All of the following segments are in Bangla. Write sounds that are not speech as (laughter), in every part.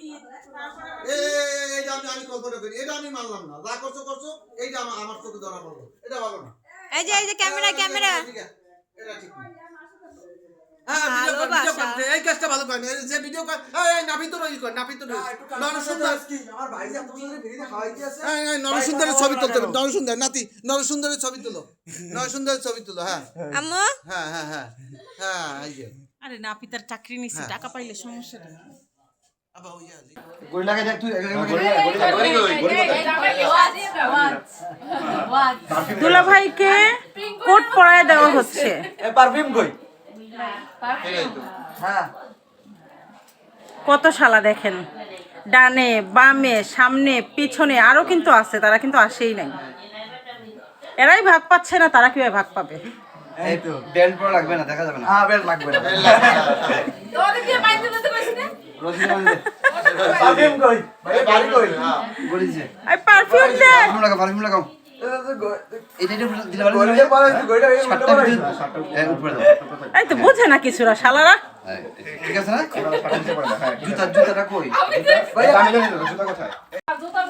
এই- এইটা আমি আমি কল্পনা করি। এটা আমি মানলাম না। যা করছ করছ। এইটা আমার আমার চোখে ধরা পড়ল। এটা ভালো না। এই যে এই যে ক্যামেরা ক্যামেরা। এটা ঠিক না। হ্যাঁ ভিডিও কর ভিডিও কর। এই কাজটা ভালো করেন। যে ভিডিও কর এই নাপিত রই কর নাপিত রই নরসুন্দর আমার ভাই যে এত সুন্দর ভিডিও খাওয়াইতে আছে। এই, এই, নরসুন্দরের ছবি তুলতে হবে। নরসুন্দর নাতি নরসুন্দরের ছবি তুলো। নরসুন্দরের ছবি তুলো হ্যাঁ। হ্যাঁ হ্যাঁ হ্যাঁ। হ্যাঁ আরে না পিতার চাকরি নিচ্ছে টাকা পাইলে সমস্যাটা দেখ তুই দুলা ভাইকে কোট পরায় দেওয়া হচ্ছে। পারফিউম কই? হ্যাঁ। কত শালা দেখেন। ডানে বামে সামনে পিছনে আরও কিন্তু আছে তারা কিন্তু আসেই নাই। এরাই ভাগ পাচ্ছে না তারা কীভাবে ভাগ পাবে? এই তো। বেল্ট পরা লাগবে না দেখা যাবে না হ্যাঁ বেল্ট লাগবে না? পারফিউম কই? ভাই বাড়ি কই? গড়িছে এই পারফিউম দে। পারফিউম লাগাও পারফিউম লাগাও। এটা এটা দিলে ভালো সাতটা ভিতরে এই উপরে দাও। এই তো বোঝে না কিছুরা শালারা। ঠিক আছে না? জুতা জুতাটা কই? না জুতা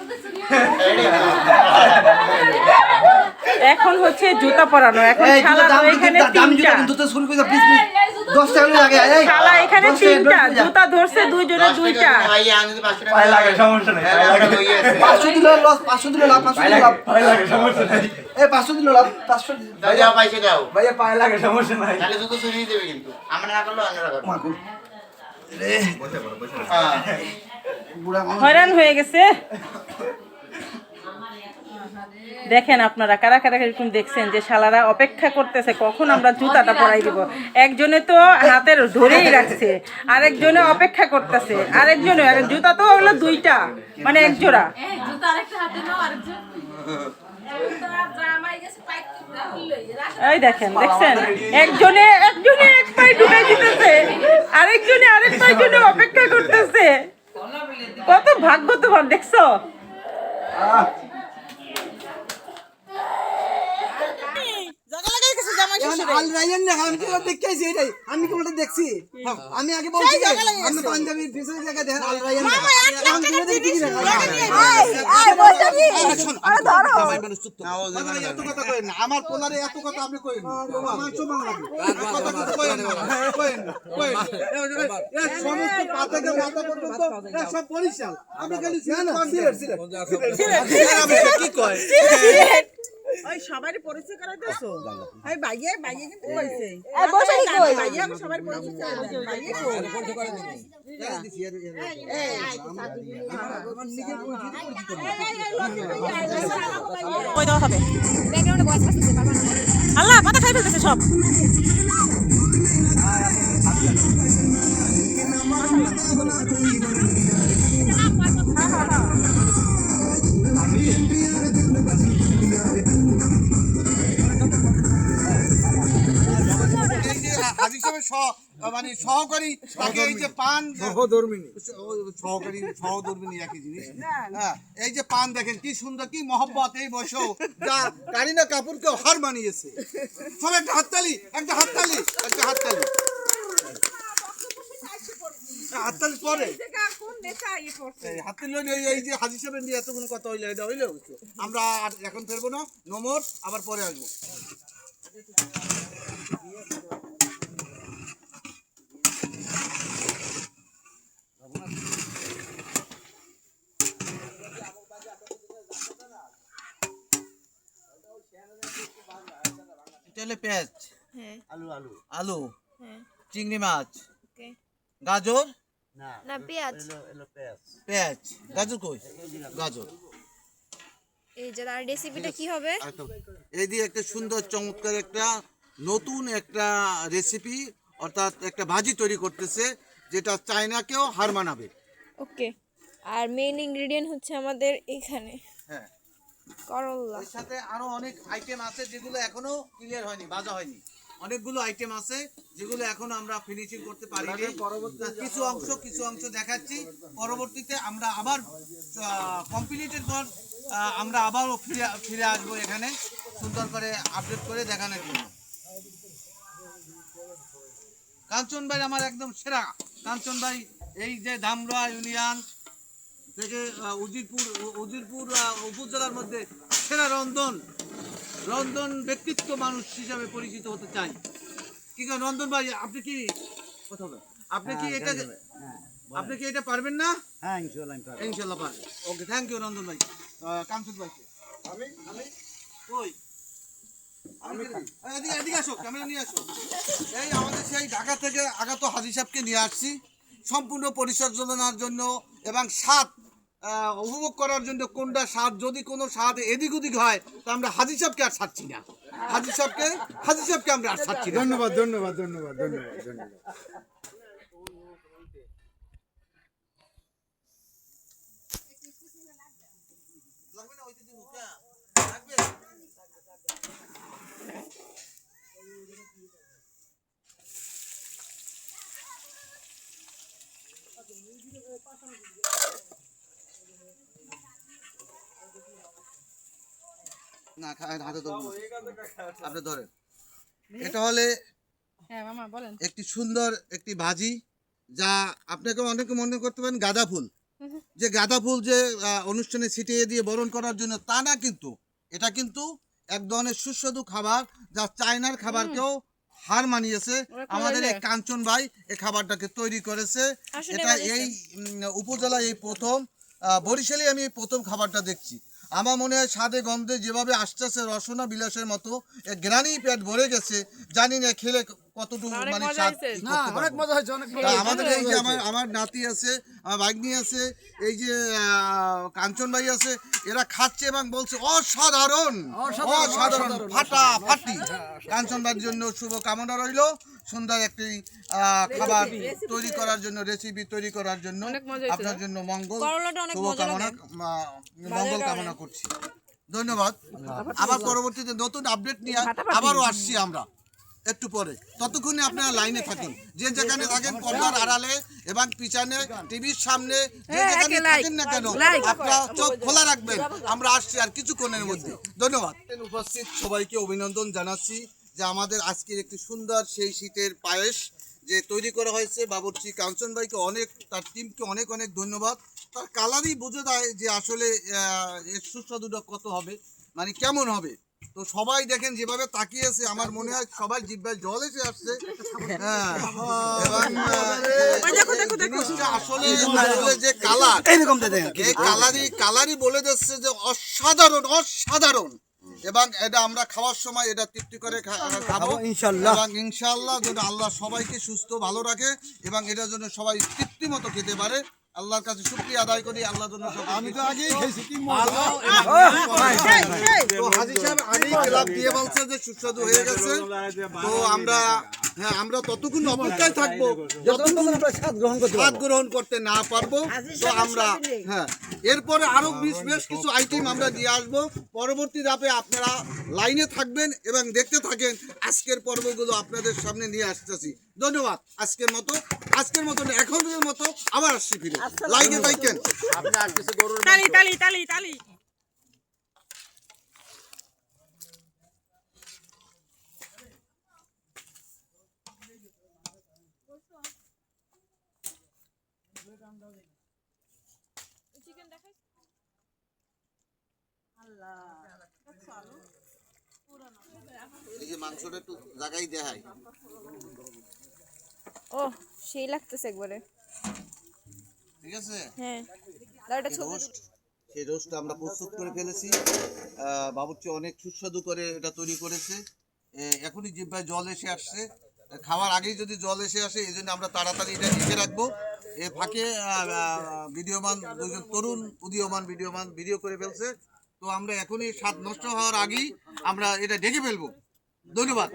এখন হচ্ছে জুতা পরানো এখন এই জুতা শালা দাম এখানে তিনটা। জুতা জুতা শুরু করে দাও প্লিজ প্লিজ 10 টাকা লাগে শালা এখানে তিনটা জুতা ধরছে দুইজনে দুইটা। পায়ে লাগে সমস্যা নেই পাঁচশো দিল লস পাঁচশো দিল লাভ পাঁচশো দিল লাভ। লাগে সমস্যা নাই। এই পাঁচশো দিল লাভ পাঁচশো ভাইয়া পায়ে লাগে সমস্যা নাই। মাগো রে বুড়া মানুষ। হয়রান হয়ে গেছে। দেখেন আপনারা কারা কারা এরকম দেখছেন যে শালারা অপেক্ষা করতেছে কখন আমরা জুতাটা পরাই দিব? একজনে তো হাতের ধরেই রাখছে আরেকজনে অপেক্ষা করতেছে আরেকজনে আর জুতা তো হলো দুইটা মানে এক জোড়া। এই দেখেন দেখছেন? একজনে একজনে এক পায়ে ঢুকাই দিতেছে আরেকজনে আরেক পায়ের জন্য অপেক্ষা করতেছে। কত ভাগ্য তোমার দেখছ আল রায়ান না আমি তো দেখতেছি এটাই আমি কোনটা দেখছি আমি আগে বলছি যে আমি পাঞ্জাবি পিছনে জায়গা দেখেন আল রায়ান এখন তুমি দেখি কি জামাই মানুষ চুপ তো। এত কথা কইেন না। আমার পোলারে এত কথা আপনি কইেন। সমস্ত পা থেকে মাথা পর্যন্ত সব বরিশাল। খালি সিলেট কোন সিলেট, সিলেট। সিলেট, কি কয়? পরিচয় এই বাইয়ে বাইয়ে কিন্তু কইছে এই বসাই কই বাইয়ে আমি সবার পরিচয় কই কই হবে আল্লাহ পাতা খাই ফেলতেছে সব সাহেবের সহ- মানে সহকারী তাকে এই যে পান সহধর্মিনী। সহকারী সহধর্মিনী একই জিনিস। হ্যাঁ এই যে পান দেখেন কি সুন্দর কি মহব্বত এই বয়সেও যা কারিনা কাপুরকে হার মানিয়েছে। সব একটা হাততালি একটা হাততালি একটা হাততালি। হাততালি পরে। হাততালি হইলে এই- এই যে হাজি সাহেবের নিয়ে এতক্ষণ কথা হইলে এটা হইলে আমরা আর এখন ফেরবো না নমর আবার পরে আসব। এটা পেঁয়াজ আলু আলু। আলু চিংড়ি মাছ গাজর? না পেঁয়াজ। পেঁয়াজ। গাজর কই? গাজর। এই যে তার রেসিপিটা কি হবে? এই দিয়ে একটা সুন্দর চমৎকার একটা নতুন একটা রেসিপি অর্থাৎ একটা ভাজি তৈরি করতেছে যেটা চায়নাকেও হার মানাবে। ওকে। আর মেইন ইনগ্রেডিয়েন্ট হচ্ছে আমাদের এখানে। হ্যাঁ। করল্লা এর সাথে আরও অনেক আইটেম আছে যেগুলো এখনও ক্লিয়ার হয়নি ভাজা হয়নি। অনেকগুলো আইটেম আছে যেগুলো এখনও আমরা ফিনিশিং করতে পারিনি। কিছু অংশ কিছু অংশ দেখাচ্ছি। পরবর্তীতে আমরা আবার কমপ্লিটের পর আমরা আবারও ফিরে ফিরে আসব এখানে। সুন্দর করে আপডেট করে দেখানোর জন্য। কাঞ্চন ভাই আমার একদম সেরা। কাঞ্চন ভাই এই যে ধামরা ইউনিয়ন থেকে উজিরপুর উজিরপুর উপজেলার মধ্যে সেরা রন্ধন রন্ধন ব্যক্তিত্ব মানুষ হিসাবে পরিচিত হতে চাই। কি রন্ধন ভাই আপনি কি কথা বলেন। আপনি কি এটা আপনি কি এটা পারবেন না? হ্যাঁ ইনশাআল্লাহ আমি পারব। ইনশাল্লাহ পারবেন। ওকে থ্যাংক ইউ রন্ধন ভাই। কামসুদ ভাইকে আমি? আমি? কই আমি এদিকে এদিকে আসো ক্যামেরা নিয়ে আসো। এই আমাদের সেই ঢাকা থেকে আগাত হাজি সাহেবকে নিয়ে আসছি। সম্পূর্ণ পরিচর্যার জন্য এবং স্বাদ উপভোগ করার জন্য কোনটা স্বাদ যদি কোনো স্বাদ এদিক ওদিক হয় তা আমরা হাজি সাহেবকে আর ছাড়ছি না। হাজি সাহেবকে হাজি সাহেবকে আমরা আর ছাড়ছি ধন্যবাদ ধন্যবাদ ধন্যবাদ ধন্যবাদ ধন্যবাদ। লাগবে না ওইদিকে মুখা লাগবে? না হাতে ধরুন আপনি ধরেন। এটা হলে হ্যাঁ মামা বলেন। একটি সুন্দর একটি ভাজি যা আপনাকে অনেকে মনে করতে পারেন গাঁদা ফুল। যে গাঁদা ফুল যে অনুষ্ঠানে ছিটিয়ে দিয়ে বরণ করার জন্য তা না কিন্তু। এটা কিন্তু এক ধরনের সুস্বাদু খাবার যা চায়নার খাবারকেও হার মানিয়েছে। আমাদের এই কাঞ্চন ভাই এই খাবারটাকে তৈরি করেছে। এটা এই উপজেলায় এই প্রথম। আহ, বরিশালে আমি এই প্রথম খাবারটা দেখছি। আমার মনে হয় স্বাদে গন্ধে যেভাবে আসতেছে রসনা বিলাসের মতো গ্রানি পেট ভরে গেছে। জানি না খেলে কতটুকু মানে স্বাদ ই করতে পারব। অনেক মজা হয়েছে অনেক আমাদের এই যে আমার আমার নাতি আছে আমার ভাগ্নি আছে এই যে কাঞ্চন ভাই আছে এরা খাচ্ছে এবং বলছে অসাধারণ অসাধারণ ফাটা ফাটি কাঞ্চন ভাইয়ের জন্য শুভ কামনা রইল। সুন্দর একটি আহ, খাবার তৈরি করার জন্য রেসিপি তৈরি করার জন্য আপনার জন্য মঙ্গল করলাটা অনেক শুভ কামনা মঙ্গল কামনা করছি। ধন্যবাদ। আবার পরবর্তীতে নতুন আপডেট নিয়ে আবারও আসছি আমরা। একটু পরে। ততক্ষণে আপনারা লাইনে থাকুন। যে যেখানে থাকেন পর্দার আড়ালে এবং পিছনে টিভির সামনে যে যেখানে থাকেন না কেন আপনারা চোখ খোলা রাখবেন। আমরা আসছি আর কিছুক্ষণের মধ্যে। ধন্যবাদ। উপস্থিত সবাইকে অভিনন্দন জানাচ্ছি যে আমাদের আজকের একটি সুন্দর সেই শীতের পায়েস যে তৈরি করা হয়েছে। বাবুর্চি কাঞ্চন ভাইকে অনেক তার টিমকে অনেক অনেক ধন্যবাদ। তার কালারই বোঝা যায় যে আসলে আহ, এর সুস্বাদুটা কত হবে মানে কেমন হবে। তো সবাই দেখেন যেভাবে তাকিয়েছে আমার মনে হয় সবাই জিব্বায় জল এসে আসছে। হ্যাঁ। আসলে যে কালার এইরকম দেখেন এই কালারই কালারই বলে দিচ্ছে যে অসাধারণ অসাধারণ। এবং এটা আমরা খাওয়ার সময় এটা তৃপ্তি করে খাব। ইনশাল্লাহ। এবং ইনশাআল্লাহ যেন আল্লাহ সবাইকে সুস্থ ভালো রাখে এবং এটার জন্য সবাই তৃপ্তি মতো খেতে পারে। আল্লাহর কাছে শুকরিয়া আদায় করি আল্লাহর জন্য আমি তো আগেই খেয়েছি কি তো হাজি সাহেব আগেই ক্লাব দিয়ে বলছে যে সুস্বাদু হয়ে গেছে। তো আমরা হ্যাঁ আমরা ততক্ষণ অপেক্ষায় থাকব যতক্ষণ আমরা স্বাদ গ্রহণ করতে স্বাদ গ্রহণ করতে না পারব তো আমরা হ্যাঁ এরপরে আরও বেশ বেশ কিছু আইটেম আমরা দিয়ে আসব। পরবর্তী ধাপে আপনারা লাইনে থাকবেন এবং দেখতে থাকেন আজকের পর্বগুলো আপনাদের সামনে নিয়ে আসতেছি। ধন্যবাদ আজকের মতো আজকের মতো এখনের মতো আবার আসছি ফিরে। লাইনে থাকেন। তালি তালি তালি তালি। এই যে মাংসটা একটু জায়গায় দেখাই। ও সেই লাগতেছে একবারে। ঠিক আছে? হ্যাঁ। দাও ছবি সেই রোস্টটা আমরা প্রস্তুত করে ফেলেছি। বাবুর্চি অনেক সুস্বাদু করে এটা তৈরি করেছে। এখনই জিব্বায় জল এসে আসছে খাওয়ার আগেই যদি জল এসে আসে এই জন্য আমরা তাড়াতাড়ি এটা লিখে রাখব। এ ফাঁকে ভিডিওমান দুজন তরুণ উদীয়মান ভিডিওমান ভিডিও করে ফেলছে। তো আমরা এখনই স্বাদ নষ্ট হওয়ার আগেই আমরা এটা ঢেকে ফেলব। ধন্যবাদ।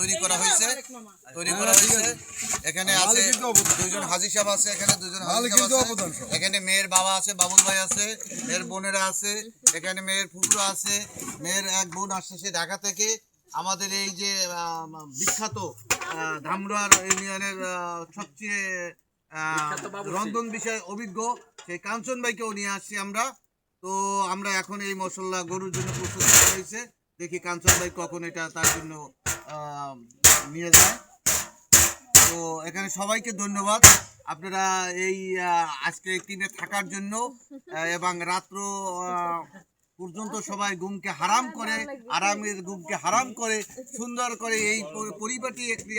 তৈরি করা হয়েছে। তৈরি করা হয়েছে। এখানে আছে দুইজন হাজি সাহেব আছে এখানে দুজন হাজি সাহেব এখানে মেয়ের বাবা আছে বাবুল ভাই আছে মেয়ের বোনেরা আছে এখানে মেয়ের ফুফুরা আছে মেয়ের এক বোন আসছে সে ঢাকা থেকে। আমাদের এই যে আহ, বিখ্যাত আহ, ধামরার ইউনিয়নের আহ, সবচেয়ে রন্ধন বিষয়ে অভিজ্ঞ সেই কাঞ্চন ভাইকেও নিয়ে আসছি আমরা। তো আমরা এখন এই মশলা গরুর জন্য প্রস্তুত করা হয়েছে দেখি কাঞ্চন ভাই কখন এটা তার জন্য নিয়ে যায়। তো এখানে সবাইকে ধন্যবাদ। আপনারা এই আজকে টিমে থাকার জন্য এবং রাত্র পর্যন্ত সবাই ঘুমকে হারাম করে, আরামের ঘুমকে হারাম করে, সুন্দর করে এই পরি- পরিপাটি একটি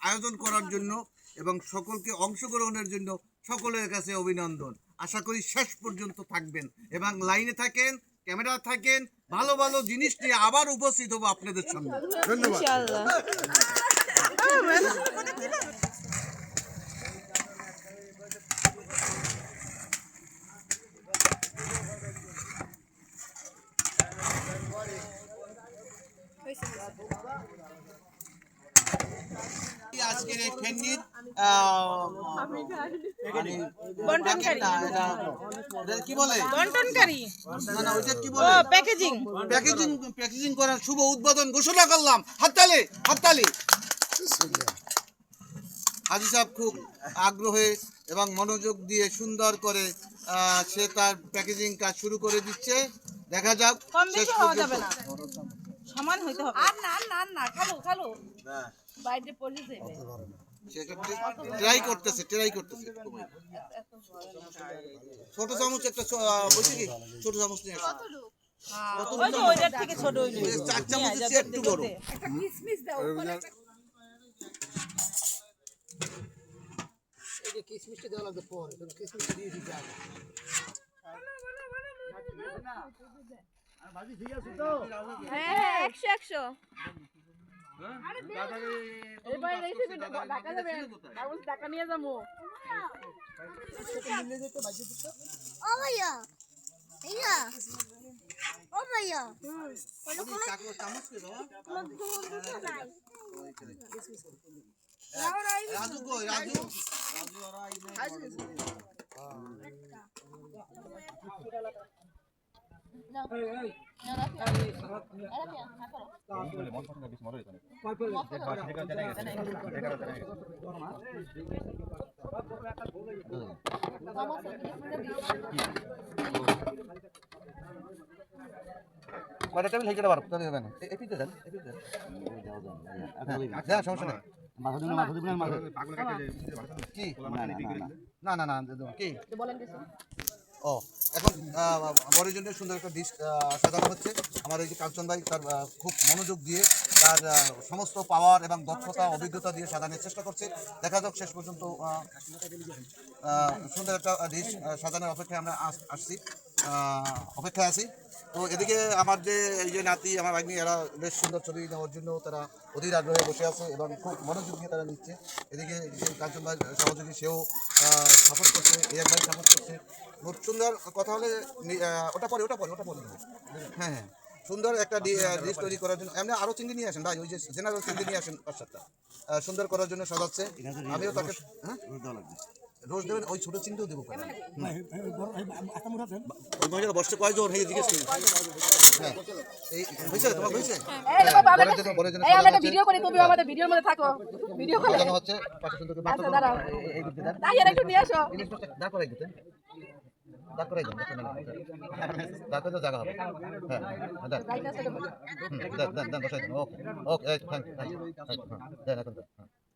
আয়োজন করার জন্য এবং সকলকে অংশগ্রহণের জন্য সকলের কাছে অভিনন্দন। আশা করি শেষ পর্যন্ত থাকবেন এবং লাইনে থাকেন ক্যামেরা থাকেন ভালো ভালো জিনিস নিয়ে আবার উপস্থিত হব আপনাদের সামনে ধন্যবাদ। আজকের এই আহ, বন্টনকারী। প্যাকেটটা, এটা- এটা কি বলে? বন্টনকারী। না না ওইটা কি বলে? প্যাকেজিং প্যাকেজিং প্যাকেজিং করার শুভ উদ্বোধন ঘোষণা করলাম। হাততালি হাততালি। হাজি সাহেব খুব আগ্রহে এবং মনোযোগ দিয়ে সুন্দর করে সে তার প্যাকেজিং কাজ শুরু করে দিচ্ছে। দেখা যাক শেষ পর্যন্ত। সমান হইতে হবে। আর না না না খালো খালো। বাইরে পড়ে যাবে। ট্রাই করতেছে ট্রাই করতেছে। ছোট চামচ একটা বলছি কি? ছোট চামচ নিয়ে চার চামচের চেয়ে একটু বড়। কিসমিস দাও হ্যাঁ হ্যাঁ একশো একশো। টাকা নিয়ে যাব। ও ভাইয়া। ভাইয়া। ও ভাইয়া। কোনো কোনো চামচ কে বাবা কোনো দুটো নাই রাজু কই রাজু কয়টা টেবিল হেঁটে পারো তাহলে হবে না এই পিঠে দেন এই পিঠে দেন হ্যাঁ সমস্যা নেই কি না না না না কি ও এখন বরের জন্য সুন্দর একটা ডিশ সাজানো হচ্ছে। আমার এই যে কাঞ্চন ভাই, তার খুব মনোযোগ দিয়ে তার সমস্ত পাওয়ার এবং দক্ষতা, অভিজ্ঞতা দিয়ে সাজানোর চেষ্টা করছে। দেখা যাক, শেষ পর্যন্ত সুন্দর একটা ডিশ সাজানোর অপেক্ষায় আমরা আস- আসছি। অপেক্ষায় আছি। তো এদিকে আমার যে এই যে নাতি আমার ভাগ্নি এরা বেশ সুন্দর ছবি নেওয়ার জন্য তারা অধীর আগ্রহে বসে আছে এবং খুব মনোযোগ দিয়ে তারা নিচ্ছে। এদিকে কাঞ্চন ভাই সহযোগী সেও সাপোর্ট করছে এ ভাই সাপোর্ট করছে। মোট সুন্দর কথা হলে ওটা পরে ওটা পরে ওটা পরে। হ্যাঁ হ্যাঁ। সুন্দর একটা ডিশ তৈরি করার জন্য। এমনি আরও চিংড়ি নিয়ে আসেন ভাই ওই যে জেনারেল চিংড়ি নিয়ে আসেন পাঁচ সাতটা। সুন্দর করার জন্য সাজাচ্ছে। আমিও তাকে হ্যাঁ? রোজ দেবেন ওই ছোট চিংড়িও দেবো মহিলা কয়জন হয়ে জিজ্ঞেস করি হ্যাঁ। এই হয়েছে? তোমার হয়েছে? জন্য ভিডিও করি তুমি আমাদের ভিডিওর মধ্যে থাকো। ভিডিও করে। হচ্ছে পাশে সুন্দর করে বাচ্চা দাঁড়াও। তাই একটু নিয়ে আসো। দাঁড় দাঁড় করে জায়গা হবে। হ্যাঁ হ্যাঁ, বসাই দেন। ওকে ওকে থ্যাংক থ্যাংক দেন এখন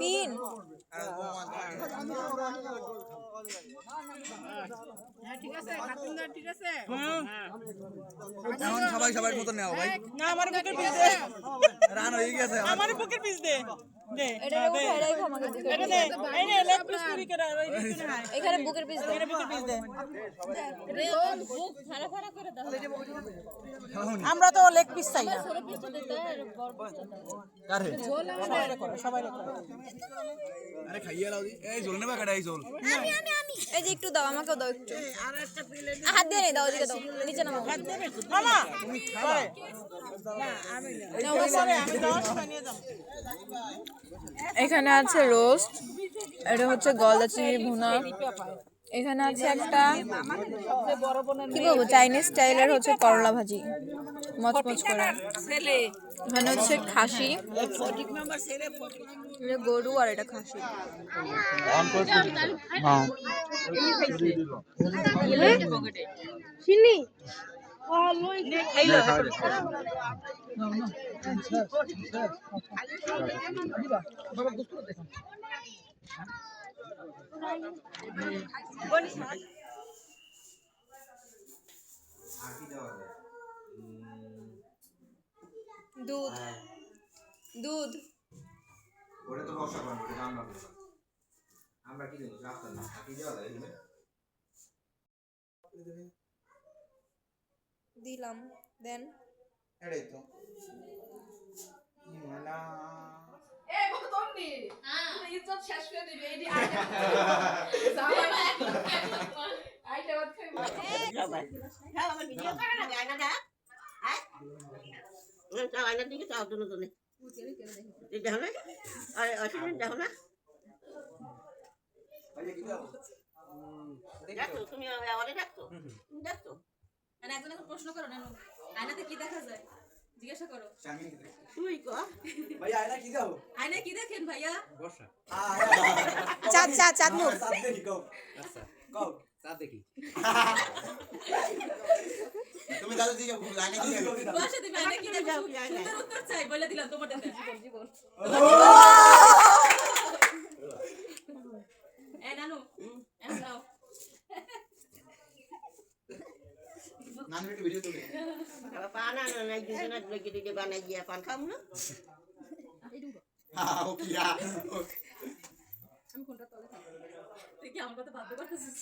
ফিন। এখন সবাই সবার মতো নেও ভাই। না আমার বুকের পিস দে। রান হয়ে গেছে আমার। বুকের পিস দে। দে এটা উঠে এটাই খামাকে দিতে এটা দে। এই নে লেগ পিস করি করে আর ওই দিকে না। এখানে বুকের পিস এখানে বুকের পিস দে। বুক খাড়া খাড়া করে দাও। আমরা তো লেগ পিস চাই না। সবাই আরে খাইয়ে লাও দি। এই ঝোল নেবা কাটা এই ঝোল? এই যে একটু দাও আমাকেও দাও একটু। হাত দিয়ে নেই দাও ওদিকে দাও। নিচে নামাও। মামা! পরে। না আমি নিয়ে যাব। এখানে আছে রোস্ট এটা হচ্ছে গলদা চিংড়ি ভুনা। এখানে আছে একটা কি বলব চাইনিজ স্টাইলের হচ্ছে করলা ভাজি মচমচ করে। এখানে হচ্ছে খাসি। গরু আর এটা খাসি। দুধ দুধ ওটা তো বর্ষা পান ওটা আমরা। আমরা কি দেবো রাস্তা না থাকি দেওয়া যায়? দিলাম দেন এটাই তো হিমালা। এ বকতন্নি ইজ্জত শেষ করে দিবি এই যে আইটা (laughs) (laughs) বাদ খাইবো মানে একজন এখন প্রশ্ন করো না আয়নাতে কি দেখা যায়? জিজ্ঞাসা করো। চাঙ্গি কি? ভাই আয়না কি যাও আয়নায় কি দেখেন ভাইয়া? চাঁদ চাঁদ চাঁদ মুখ সাত দেখি কও। কও। তুমি দাদু দিকে লাইনে কি দেখো? বসে তুমি আয়নায় কি দেখো সুন্দর উত্তর চাই বলে দিলাম তোমার দেখে এ নানু এখন নাও। নানু একটু ভিডিও তুলে হ্যাঁ, ও কি আ, ও। আমি কোনটা তলে থাকব তুই কি আমার কথা ভাবতে পারতেছিস?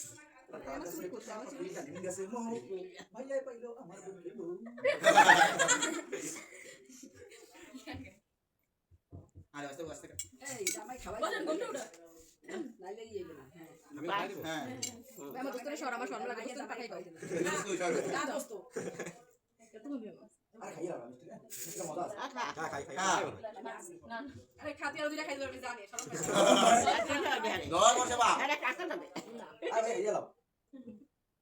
ভাইয়া পাইলো আমার বউ আরে আস্তে আস্তে বলেন। কোনটা ওটা হ্যাঁ। আমার দোস্তরে সর আমার সম্মান লাগে দোস্তরে পাঠাই (laughs) (laughs) তুই চল না। দোস্ত ইয়া লাও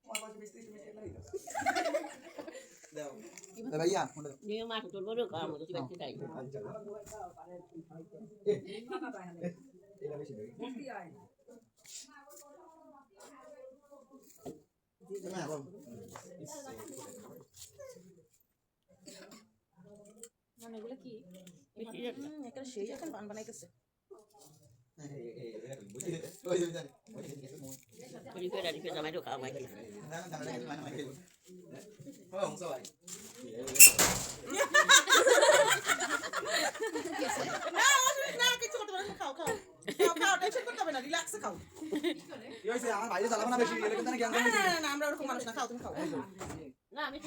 আমার কাছে মিষ্টি মিষ্টি লাগি দাও। দাও। ভাইয়া কোনটা দাও এটা বেশি মানে এগুলো কি? একটা? সেই এখন বান বানাইতেছে। ওই যে জানি না না না কি হইছে আমার বাইরে চালাবো না বেশি? এটা কিন্তু জ্ঞান না আমরা ওরকম মানুষ না খাও তুমি খাও। না আমি